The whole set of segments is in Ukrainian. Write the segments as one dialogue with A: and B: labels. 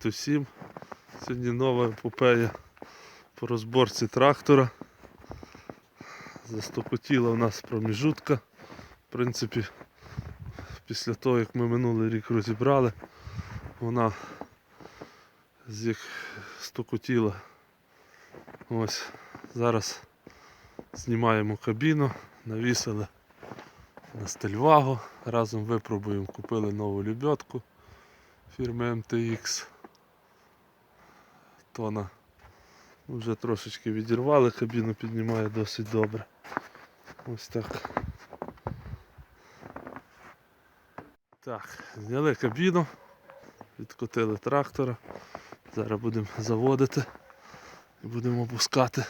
A: Привіт усім! Сьогодні нова епопея по розборці трактора. Застокотіла у нас проміжутка. В принципі, після того як ми минулий рік розібрали, вона з як стокотіла. Ось зараз знімаємо кабіну, навісили на стельвагу, разом випробуємо, купили нову лебедку фірми MTX. Тона вже трошечки відірвали, кабіну піднімає досить добре. Ось так. Так, зняли кабіну, відкотили трактора. Зараз будемо заводити і будемо опускати,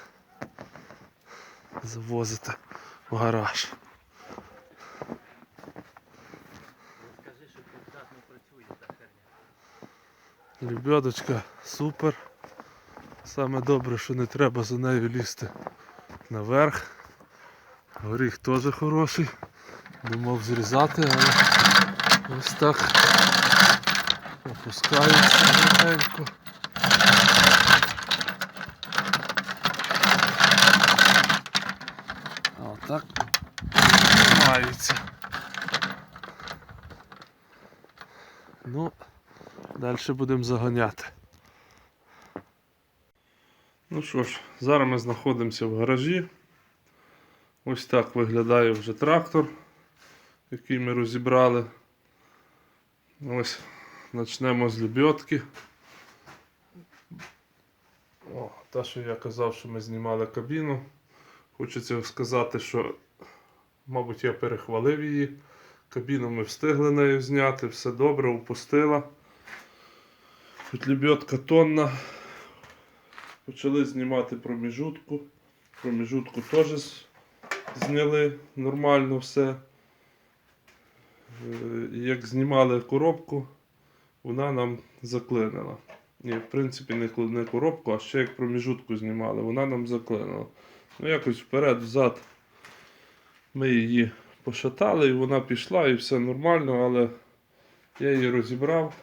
A: завозити в гараж.
B: Скажи, що контактно працює та херня.
A: Лебедочка супер. Саме добре, що не треба за нею лізти наверх. Горіх теж хороший. Думав зрізати, але ось так опускається легенько. Отак тримається. Ну, Далі будемо заганяти. Ну що ж, зараз ми знаходимося в гаражі. Ось так виглядає вже трактор, який ми розібрали. Ось почнемо з лебедки. О, та, що я казав, що ми знімали кабіну. Хочеться сказати, що, мабуть, я перехвалив її. Кабіну ми встигли нею зняти, все добре, упустила. Тут лебедка тонна. Почали знімати проміжутку. Проміжутку теж зняли нормально все. Е, Як знімали коробку, вона нам заклинила. Ні, в принципі, не, коробку, а ще як проміжутку знімали, вона нам заклинила. Ну, якось вперед-взад ми її пошатали, і вона пішла, і все нормально, але я її розібрав.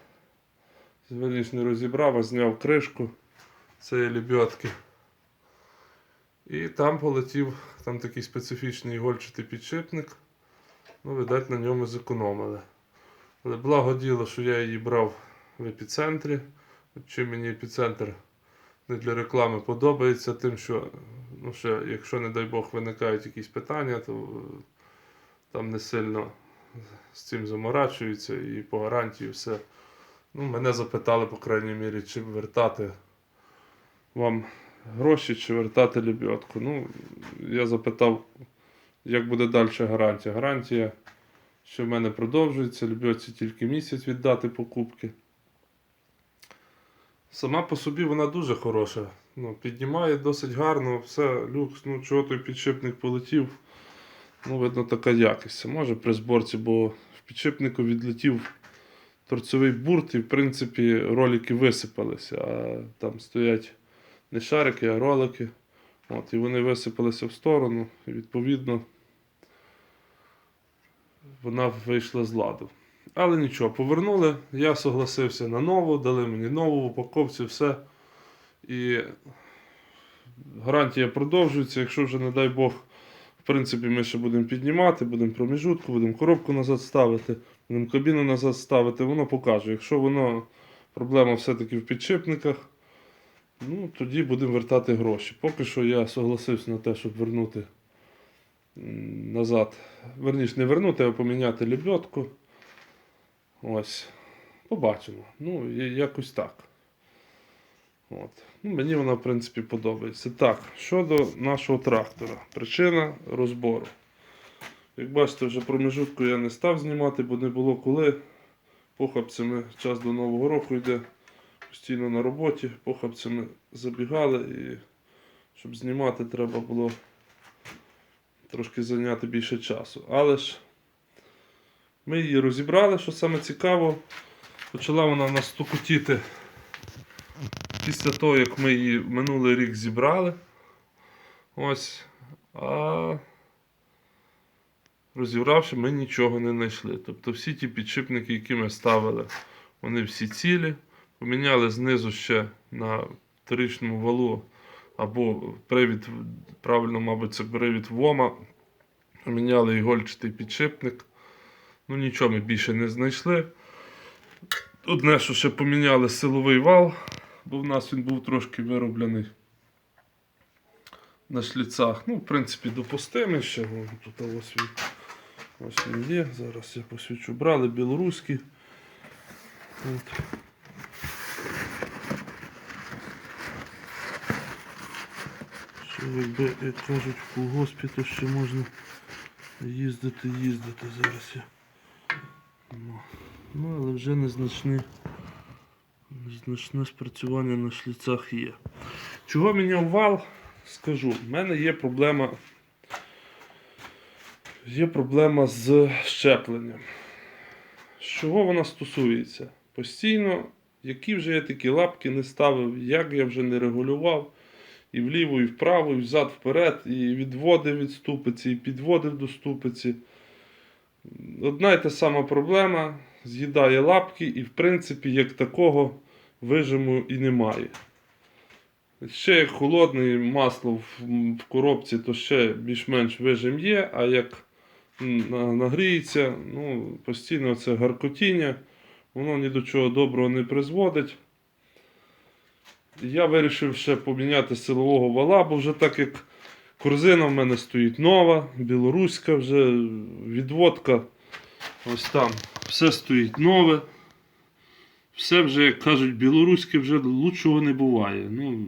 A: Верніше не розібрав, а зняв кришку цієї лебедки. І там полетів, там такий специфічний ігольчатий підшипник. Ну, видать, на ньому зекономили. Але благо діло, що я її брав в епіцентрі. Чим мені епіцентр не для реклами подобається, тим, що ну, ще, якщо, не дай Бог, виникають якісь питання, то там не сильно з цим заморачуються і по гарантії все. Ну, мене запитали, по крайній мірі, чи вертати вам гроші, чи вертати лебедку. Ну, я запитав, як буде далі гарантія. Гарантія, що в мене продовжується, лебедці тільки місяць віддати покупки. Сама по собі вона дуже хороша. Ну, піднімає досить гарно, все, люкс, ну чого той підшипник полетів. Ну, видно, така якість. Може при зборці, бо в підшипнику відлетів торцевий бурт, і в принципі ролики висипалися, а там стоять не шарики, а ролики. От, і вони висипалися в сторону, і відповідно вона вийшла з ладу. Але нічого, повернули, я согласився на нову, дали мені нову в упаковці, все. І гарантія продовжується, якщо вже, не дай Бог, в принципі, ми ще будемо піднімати, будемо проміжутку, будемо коробку назад ставити, будемо кабіну назад ставити, воно покаже. Якщо воно проблема все-таки в підшипниках, ну тоді будемо вертати гроші. Поки що я согласився на те, щоб вернути назад. Верніше, не вернути, а поміняти лебедку. Ось. Побачимо. Ну, якось так. От. Ну, мені вона, в принципі, подобається. Так, щодо нашого трактора. Причина розбору. Як бачите, вже проміжутку я не став знімати, бо не було коли. Похабцями час до Нового року йде постійно на роботі. Похабцями забігали і щоб знімати, треба було трошки зайняти більше часу. Але ж ми її розібрали, що саме цікаво. Почала вона в нас стукотіти після того, як ми її минулий рік зібрали. Ось. А розібравши, ми нічого не знайшли. Тобто всі ті підшипники, які ми ставили, вони всі цілі. Поміняли знизу ще на вторичному валу або привід, правильно, мабуть, це привід ВОМа. Поміняли ігольчатий підшипник. Ну, нічого ми більше не знайшли. Одне, що ще поміняли силовий вал, бо в нас він був трошки вироблений на шліцах. Ну, в принципі, допустимий ще. Вон Тут ось він, ось він є. Зараз я посвічу. Брали білоруський. От. Якби, як кажуть, в колгоспі, ще можна їздити, їздити. Зараз я. Ну, ну але вже незначне, незначне спрацювання на шліцах є. Чого міняв вал? Скажу, в мене є проблема. Є проблема з щепленням. З чого вона стосується? Постійно, які вже я такі лапки не ставив, як я вже не регулював, і вліво, і вправо, і взад вперед, і відводив від ступиці, і підводив до ступиці. Одна й та сама проблема з'їдає лапки, і в принципі, як такого вижиму і немає. Ще як холодне масло в, коробці, то ще більш-менш вижим є, а як нагріється, ну, постійно це гаркотіння, воно ні до чого доброго не призводить. Я вирішив ще поміняти силового вала, бо вже так як корзина в мене стоїть нова, білоруська вже відводка. Ось там все стоїть нове. Все вже, як кажуть, білоруське вже лучшого не буває. Ну,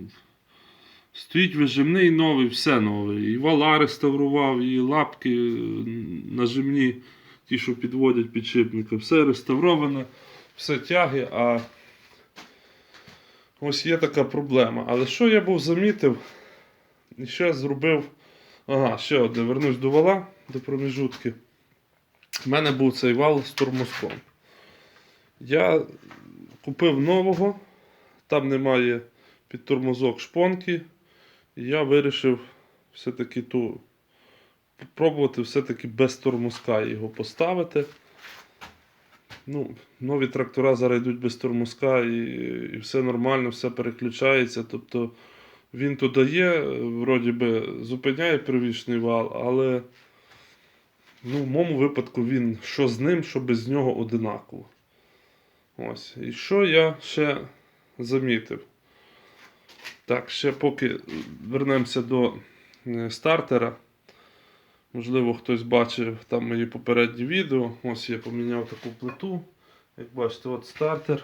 A: стоїть вижимний новий, все нове. І вала реставрував, і лапки е, нажимні, ті, що підводять підшипника. Все реставроване, все тяги, а ось є така проблема. Але що я був замітив? І ще зробив. Ага, ще одне, вернусь до вала, до проміжутки. У мене був цей вал з тормозком. Я купив нового, там немає під тормозок шпонки. І я вирішив все-таки ту пробувати все-таки без тормозка його поставити. Ну, нові трактора зараз йдуть без тормозка і, і все нормально, все переключається. Тобто він то дає, вроді би, зупиняє первічний вал, але ну, в моєму випадку він що з ним, що без нього одинаково. Ось. І що я ще замітив? Так, ще поки вернемося до е, стартера. Можливо, хтось бачив там мої попередні відео. Ось я поміняв таку плиту. Як бачите, от стартер.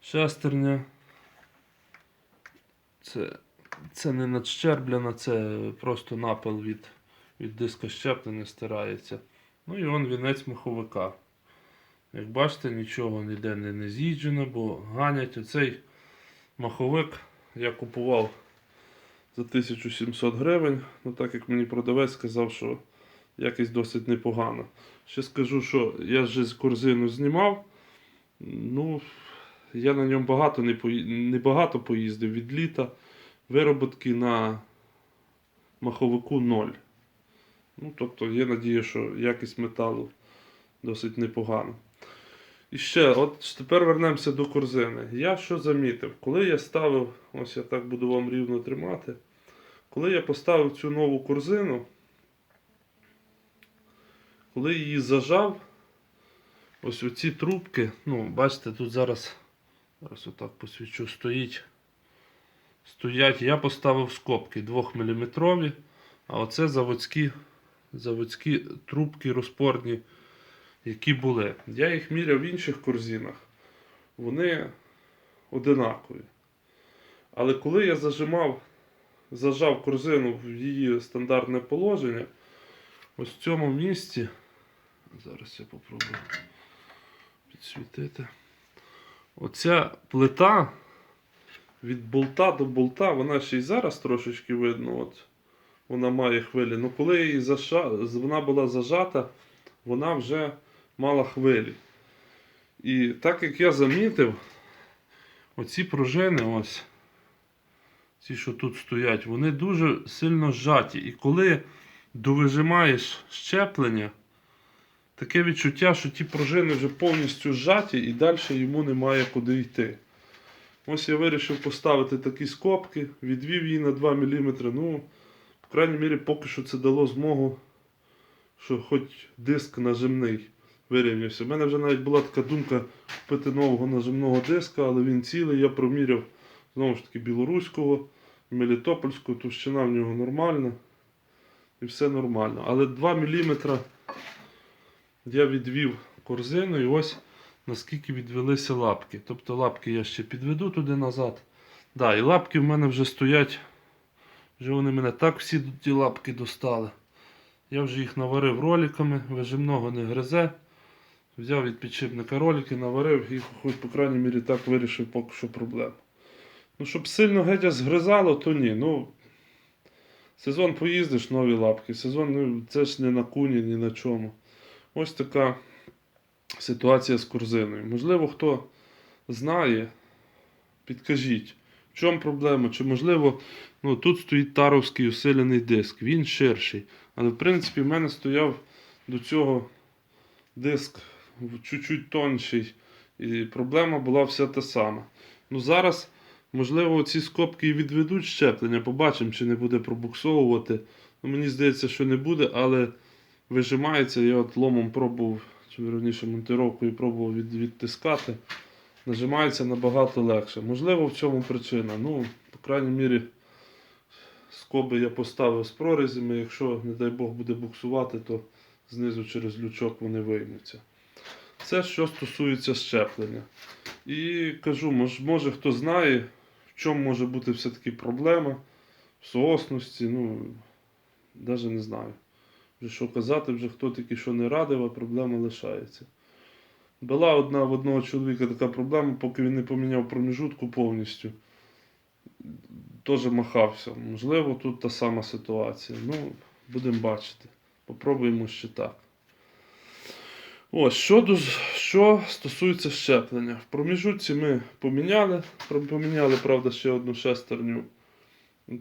A: Шестерня. Це, це не надщерблена, це просто напил від, від диска щеплення стирається. Ну і он вінець маховика. Як бачите, нічого ніде не, не з'їджено, бо ганять оцей маховик я купував за 1700 гривень. Ну так як мені продавець сказав, що якість досить непогана. Ще скажу, що я з корзину знімав. Ну, я на ньому багато не, пої... не багато поїздив від літа. Вироботки на маховику 0. Ну, тобто є надія, що якість металу досить непогана. І ще, от тепер вернемося до корзини. Я що замітив? Коли я ставив, ось я так буду вам рівно тримати. Коли я поставив цю нову корзину, коли її зажав, ось оці трубки, ну, бачите, тут зараз, зараз отак посвічу, стоїть. Стоять, я поставив скобки 2 мм, а оце заводські, заводські трубки розпорні які були. Я їх міряв в інших корзинах. Вони одинакові. Але коли я зажимав, зажав корзину в її стандартне положення, ось в цьому місці, зараз я попробую підсвітити. Оця плита від болта до болта, вона ще й зараз трошечки видно. От, вона має хвилі. Ну коли її заша... вона була зажата, вона вже мала хвилі. І так як я замітив, оці пружини, ось, ці, що тут стоять, вони дуже сильно зжаті. І коли довижимаєш щеплення, таке відчуття, що ті пружини вже повністю зжаті і далі йому немає куди йти. Ось я вирішив поставити такі скобки, відвів її на 2 мм. Ну, по крайній мірі, поки що це дало змогу, що хоч диск нажимний вирівнявся. У мене вже навіть була така думка купити нового нажимного диска, але він цілий. Я проміряв знову ж таки білоруського, мелітопольського, товщина в нього нормальна. І все нормально. Але 2 мм я відвів корзину і ось наскільки відвелися лапки. Тобто лапки я ще підведу туди назад. Да, і лапки в мене вже стоять. Вже вони мене так всі ті лапки достали. Я вже їх наварив роликами, вижимного не гризе. Взяв від підшипника ролики, наварив і хоч, по крайній мірі, так вирішив поки що проблему. Ну, щоб сильно гетя згризало, то ні. Ну, сезон поїздиш, нові лапки. Сезон, ну, це ж не на куні, ні на чому. Ось така ситуація з корзиною. Можливо, хто знає, підкажіть, в чому проблема? Чи можливо, ну, тут стоїть таровський усилений диск, він ширший. Але в принципі в мене стояв до цього диск чуть-чуть тонший. І проблема була вся та сама. Ну зараз, можливо, ці скобки і відведуть щеплення, побачимо, чи не буде пробуксовувати. Ну, мені здається, що не буде, але вижимається. Я от ломом пробував, чи верніше монтировкою пробував від, відтискати. Нажимається набагато легше. Можливо, в цьому причина. Ну, по крайній мірі, скоби я поставив з прорізями. Якщо, не дай Бог, буде буксувати, то знизу через лючок вони виймуться. Це що стосується щеплення. І кажу, мож, може хто знає, в чому може бути все-таки проблема в соосності, ну, навіть не знаю. Вже що казати, вже хто тільки що не радив, а проблема лишається. Була одна в одного чоловіка така проблема, поки він не поміняв проміжутку повністю. Теж махався. Можливо, тут та сама ситуація. Ну, будемо бачити. Попробуємо ще так. Ось, що, до, що стосується щеплення. В проміжутці ми поміняли. Поміняли, правда, ще одну шестерню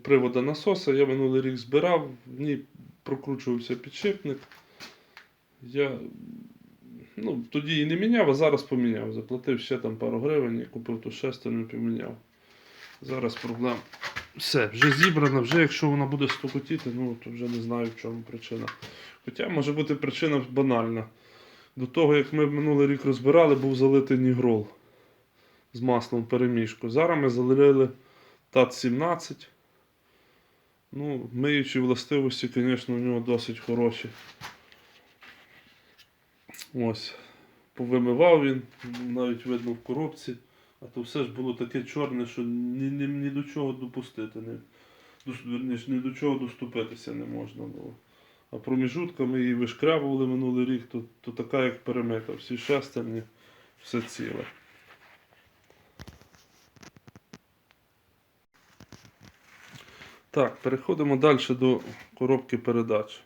A: привода насоса. Я минулий рік збирав, в ній прокручувався підшипник. Я ну, тоді її не міняв, а зараз поміняв. Заплатив ще там пару гривень і купив ту шестерню поміняв. Зараз проблем. Все, вже зібрано, вже якщо вона буде стукотіти, ну то вже не знаю в чому причина. Хоча може бути причина банальна. До того, як ми минулий рік розбирали, був залитий нігрол з маслом в перемішку. Зараз ми залили ТАТ-17. Ну, миючі властивості, звісно, у нього досить хороші. Ось. Повимивав він, навіть видно в коробці. А то все ж було таке чорне, що ні, ні, ні до чого допустити, дос- ні до чого доступитися не можна було. Проміжутками її вишкрябували минулий рік, то, то така як перемита. Всі шестерні, все ціле. Так, переходимо далі до коробки передач.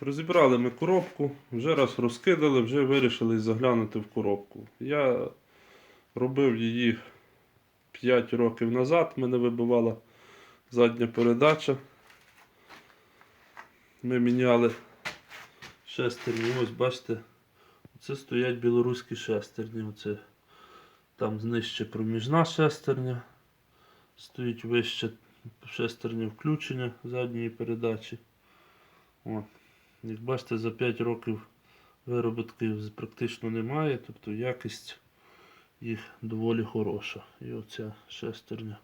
A: Розібрали ми коробку, вже раз розкидали, вже вирішили заглянути в коробку. Я робив її 5 років назад, мене вибивала задня передача. Ми міняли шестерні. Ось бачите, це стоять білоруські шестерні. Оце там нижче проміжна шестерня. Стоїть вище шестерні включення задньої передачі. О. Як бачите, за 5 років виробітки практично немає, тобто якість їх доволі хороша. І оця шестерня.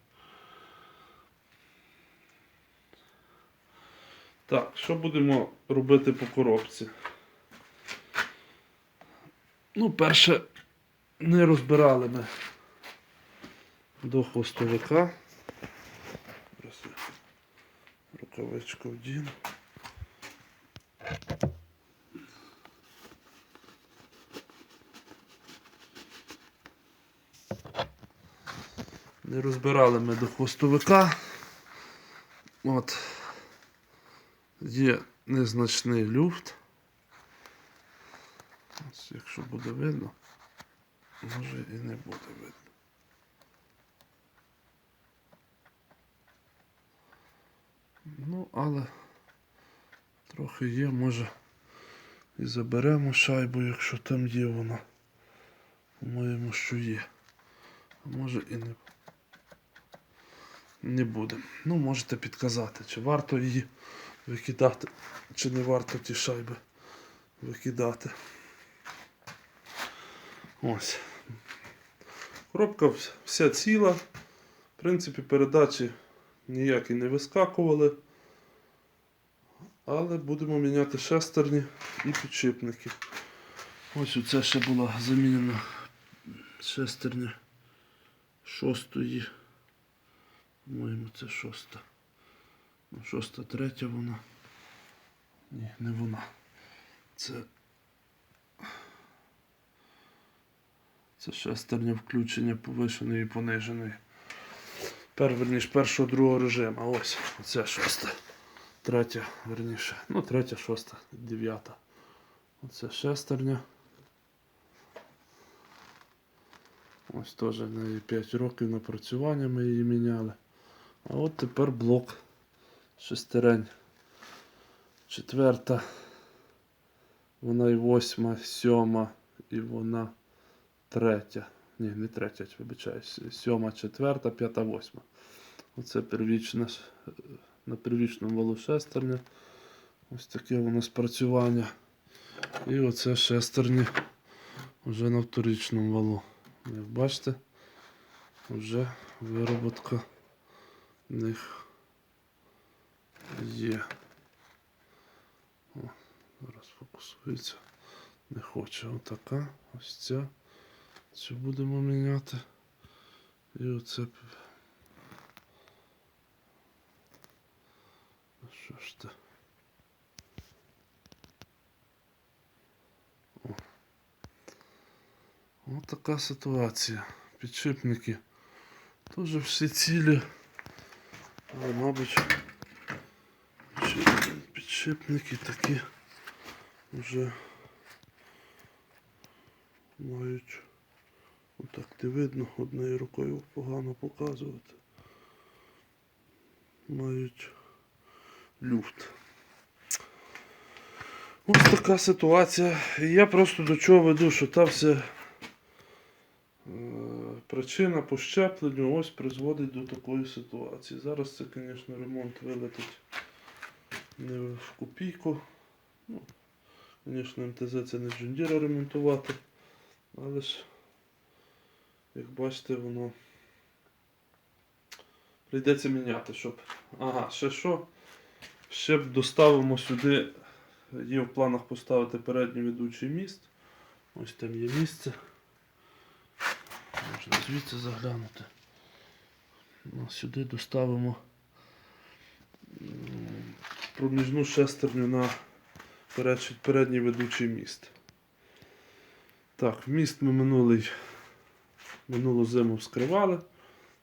A: Так, що будемо робити по коробці? Ну, перше, не розбирали ми до хвостовика. Рукавичку вдіну. Не розбирали ми до хвостовика. От. Є незначний люфт. Ось, якщо буде видно, може і не буде видно. Ну, але трохи є, може І заберемо шайбу, якщо там є вона. По-моєму, що є. А може і не. Не буде. Ну, можете підказати, чи варто її викидати, чи не варто ті шайби викидати. Ось. Коробка вся ціла. В принципі, передачі ніякі не вискакували. Але будемо міняти шестерні і підшипники. Ось оце ще була замінена шестерня шостої. По-моєму, це шоста. Шоста третя вона. Ні, не вона. Це. Це шестерня включення повишеної і пониженої. Верніше, першого другого режиму. А ось, оце шоста. Третя, верніше. Ну, третя, шоста, дев'ята. Оце шестерня. Ось теж неї 5 років напрацювання ми її міняли. А от тепер блок шестерень. Четверта. Вона і восьма, сьома, і вона третя. Ні, не третя, вибачаюсь. Сьома, четверта, п'ята, восьма. Оце первічна, на первічному валу шестерня. Ось таке воно спрацювання. І оце шестерні вже на вторичному валу. Як бачите, вже вироботка в них є. О, зараз фокусується. Не хоче отака. Ось ця. Цю будемо міняти. І оце. Ну, Що ж ти? Ось така ситуація. Підшипники. Теж всі цілі. Але, мабуть, підшипники такі вже мають. Отак не видно, однією рукою погано показувати. Мають люфт. Ось така ситуація. І я просто до чого веду, що та вся е, причина по щепленню ось призводить до такої ситуації. Зараз це, звісно, ремонт вилетить не в копійку. Ну, звісно, МТЗ це не Джундіра ремонтувати, але ж, як бачите, воно прийдеться міняти, щоб. Ага, ще що? Ще б доставимо сюди. Є в планах поставити передній ведучий міст. Ось там є місце. Можна звідси заглянути. Ну, сюди доставимо проміжну шестерню на передній ведучий міст. Так, міст ми минулий, минулу зиму вскривали.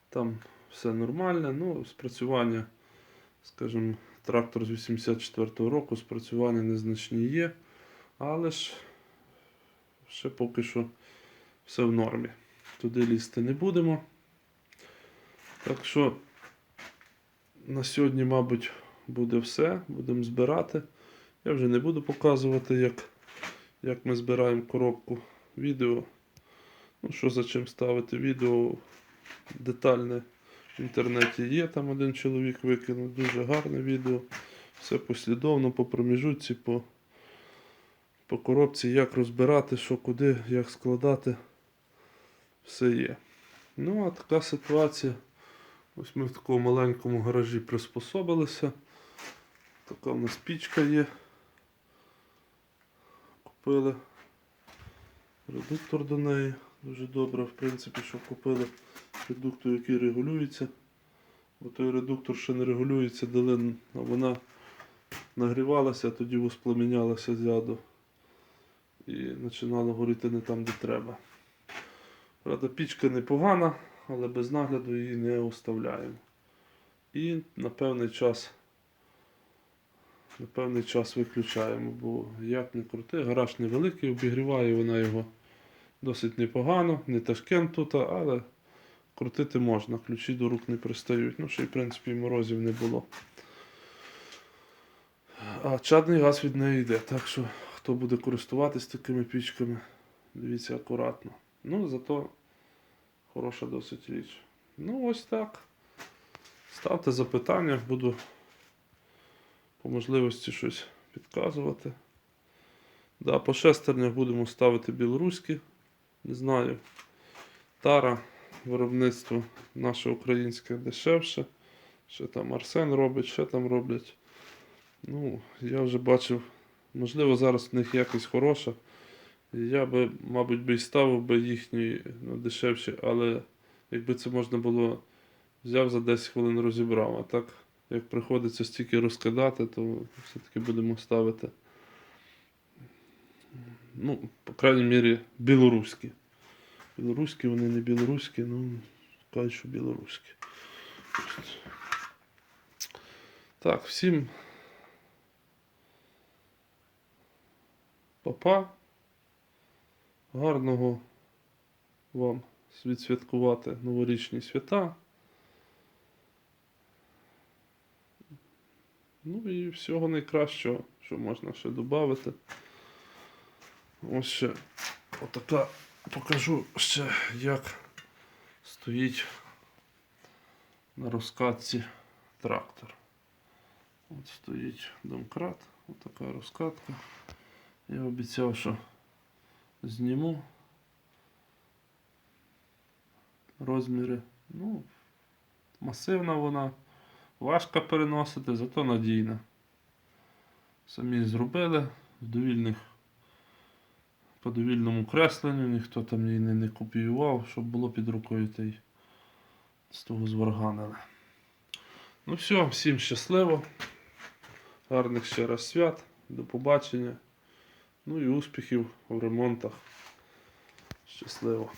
A: Там все нормально. Ну, спрацювання, скажімо, трактор з 84-го року, спрацювання незначні є. Але ж ще поки що все в нормі. Туди лізти не будемо. Так що на сьогодні, мабуть, буде все. Будемо збирати. Я вже не буду показувати, як, як ми збираємо коробку відео. Ну, що за чим ставити відео детальне в інтернеті є. Там один чоловік викинув дуже гарне відео. Все послідовно по проміжутці, по, по коробці, як розбирати, що куди, як складати. Все є. Ну, а така ситуація. Ось ми в такому маленькому гаражі приспособилися. Така в нас пічка є. Купили редуктор до неї. Дуже добре, в принципі, що купили редуктор, який регулюється. Бо той редуктор ще не регулюється, дали, а вона нагрівалася, а тоді воспламінялася ззаду. І починало горіти не там, де треба. Правда, пічка непогана, але без нагляду її не оставляємо. І на певний час на певний час виключаємо, бо як не крути, гараж невеликий, обігріває вона його досить непогано, не ташкент тут, але крутити можна, ключі до рук не пристають. Ну, ще й в принципі морозів не було. А чадний газ від неї йде, так що хто буде користуватись такими пічками, дивіться акуратно. Ну, зато хороша досить річ. Ну, ось так. Ставте запитання, буду по можливості щось підказувати. Да, по шестернях будемо ставити білоруські. Не знаю. Тара, виробництво наше українське дешевше. Ще там Арсен робить, ще там роблять. Ну, я вже бачив, можливо, зараз в них якість хороша. Я би, мабуть, би і ставив би їхні ну, дешевші, але якби це можна було взяв за 10 хвилин розібрав. А так, як приходиться стільки розкидати, то все-таки будемо ставити. Ну, по крайній мірі, білоруські. Білоруські, вони не білоруські, ну, кажуть, що білоруські. Так, всім папа. Гарного вам відсвяткувати новорічні свята. Ну і всього найкращого, що можна ще додати. Ось ще отака покажу ще, як стоїть на розкатці трактор. От стоїть домкрат, отака розкатка. Я обіцяв, що зніму розміри. Ну, масивна вона, важка переносити, зато надійна. Самі зробили в довільних, по довільному кресленню, ніхто там її не, не копіював, щоб було під рукою та й з того зварганили. Ну все, всім щасливо. Гарних ще раз свят. До побачення. Ну і успіхів в ремонтах. Щасливо.